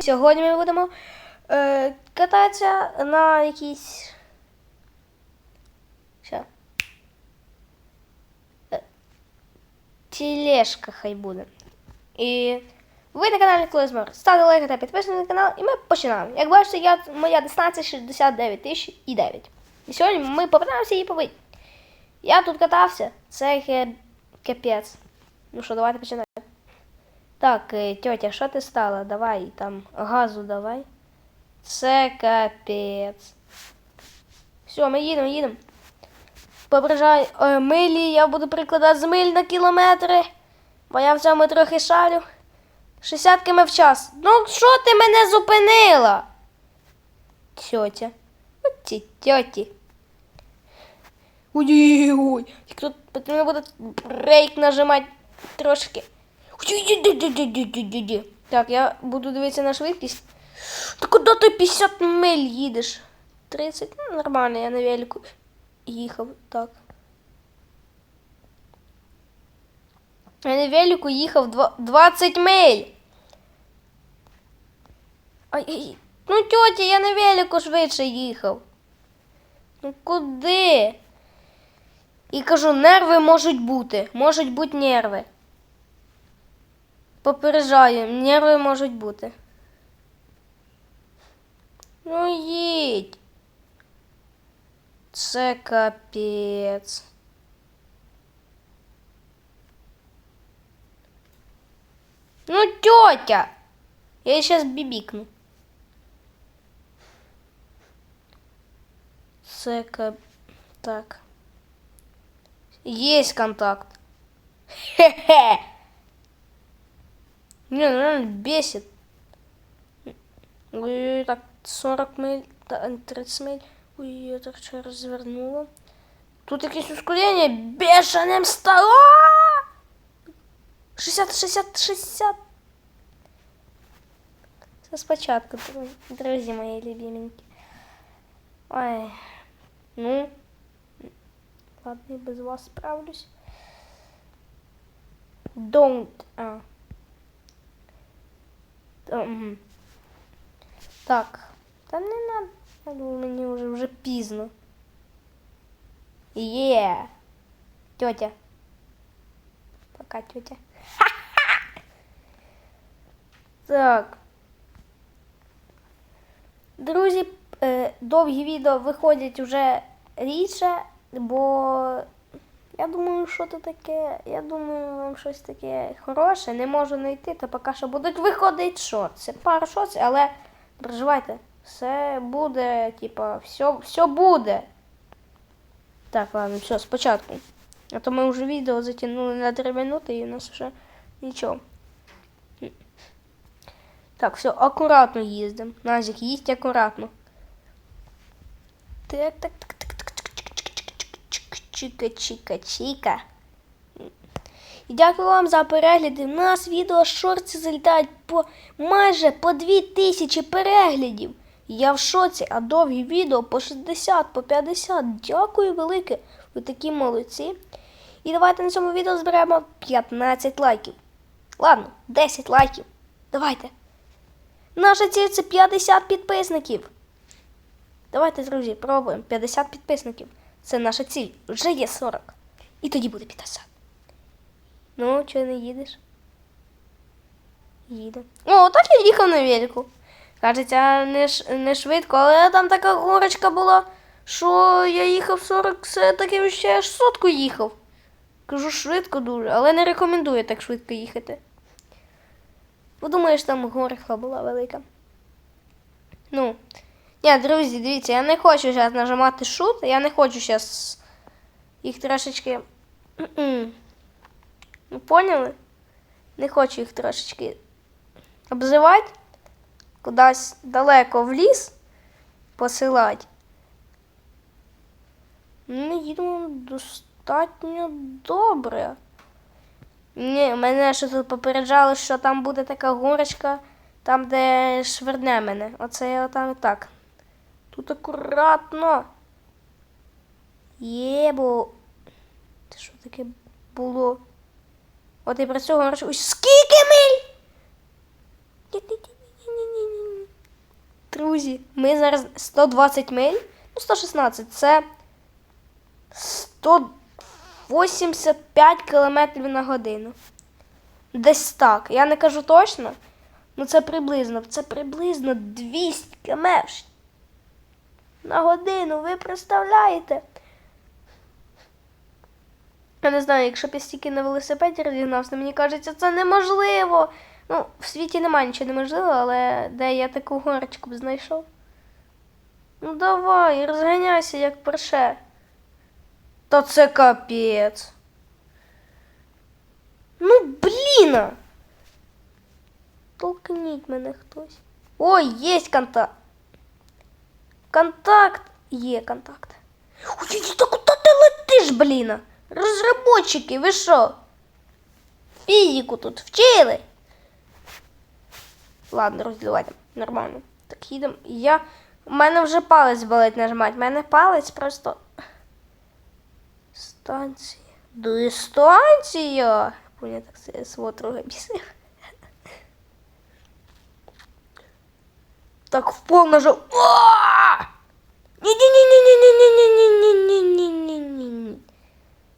Сьогодні ми будемо е, кататися на якійсь. Що? Е, Тележка хай буде. І ви на каналі Клизмор. Ставте лайк та підписуйтесь на канал, і ми починаємо. Як бачите, я, моя дистанція 69 тисяч і 9. І сьогодні ми попитаємося її побити. Я тут катався, це капець. Ну що, давайте починаємо. Так, е, тьотя, що ти стала? Давай там газу давай. Це капець. Все, ми їдемо, їдемо. Попереджай, е, милі, я буду прикладати з миль на кілометри, бо я в цьому трохи шарю. 60 км в час. Ну, що ти мене зупинила? Тьотя. От ці тьоті. Ой-ой-ой. Тут потрібно буде брейк нажимати трошки. Так, я буду дивитися на швидкість. Та куди ти 50 миль їдеш? 30? Ну, нормально, я на велику їхав. Так. Я на велику їхав 20 миль. Ай, ай, ну, тьотя, я на велику швидше їхав. Ну куди? І кажу, нерви можуть бути. Можуть бути нерви. Попереджаю, нерви можуть бути. Ну їдь. Це капець. Ну, тетя! Я сейчас бибикну. Кап... Так. Есть контакт. Хе-хе. Не, ну реально бесит. Ой, так, 40 миль, та, 30 миль. Ой, я так ще розвернула. Тут якесь ускорення бешеним стало. 60, 60, 60. Це спочатку, друзі мої любименькі. Ой, ну, ладно, я без вас справлюсь. Don't. А. Та, мгм. Так. Та не надо. Я думаю, мені вже, вже пізно. Є. Тетя. Пока, тетя. Так. Друзі, е, довгі відео виходять вже рідше, бо я думаю, що це таке. Я думаю, вам щось таке хороше. Не можу знайти, то поки що будуть виходити шорти. Пару шорти, але не переживайте, все буде, типа, все, все буде. Так, ладно, все, спочатку. А то ми вже відео затягнули на 3 минути і у нас вже нічого. Так, все, акуратно їздимо. Назік, їсть акуратно. Так, так, так, так, чика, чика, чика. І дякую вам за перегляди. У нас відео шорти залітають по майже по 2000 переглядів. Я в шоці, а довгі відео по 60, по 50. Дякую велике. Ви такі молодці. І давайте на цьому відео зберемо 15 лайків. Ладно, 10 лайків. Давайте. Наша ціль це 50 підписників. Давайте, друзі, пробуємо. 50 підписників. Це наша ціль. Вже є 40. І тоді буде 50. Ну, чого не їдеш? Їде. О, так я їхав на велику. Кажеться, не, не швидко, але там така горочка була, що я їхав 40, все таки ще аж сотку їхав. Кажу, швидко дуже, але не рекомендую так швидко їхати. Бо думаєш, там горка була велика. Ну. Ні, друзі, дивіться, я не хочу зараз нажимати шут, я не хочу зараз їх трошечки. Ну, поняли? Не хочу їх трошечки обзивати, кудись далеко в ліс посилати. Ну, їдемо достатньо добре. Ні, мене ще тут попереджали, що там буде така горочка, там, де шверне мене. Оце я там і так. Тут акуратно. Єбо. Це що таке було? От і про горочку. Ой, скільки миль? Друзі. Ми зараз 120 миль. Ну, 116. Це 185 кілометрів на годину. Десь так. Я не кажу точно. Ну це приблизно. Це приблизно 200 км на годину. Ви представляєте? Я не знаю, якщо б я стільки на велосипеді розігнався, мені кажеться, це неможливо. Ну, в світі немає нічого неможливого, але де я таку горочку б знайшов. Ну давай, розганяйся, як перше. Та це капець. Ну, блін! Толкніть мене хтось. Ой, є контакт. Контакт. Є контакт. Ой, та куди ти летиш, блін? Розработчики, ви що? Фізику тут вчили. Ладно, розділайте. Нормально. Так, їдемо. Я. У мене вже палець болить нажимати. У мене палець просто. Станція. Дистанція. Поня так це свого трохи бісив. Так в пол нажал.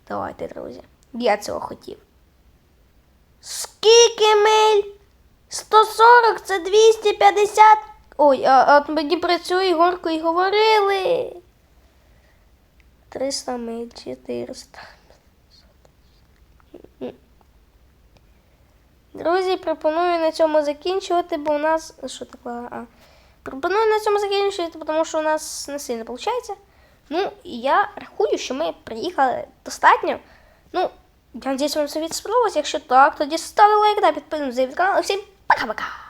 Давайте, друзі. Я цього хотів. Скільки миль? 140 це 250. Ой, а от мені про цю ігорку і говорили. 300 миль, 400. Друзі, пропоную на цьому закінчувати, бо у нас... Що таке? А. Пропоную на цьому закінчувати, тому що у нас не сильно виходить. Ну, і я рахую, що ми приїхали достатньо. Ну, я надіюсь, вам це відео сподобалось. Якщо так, тоді ставте лайк та підписуйтесь на канал. І всім пока-пока!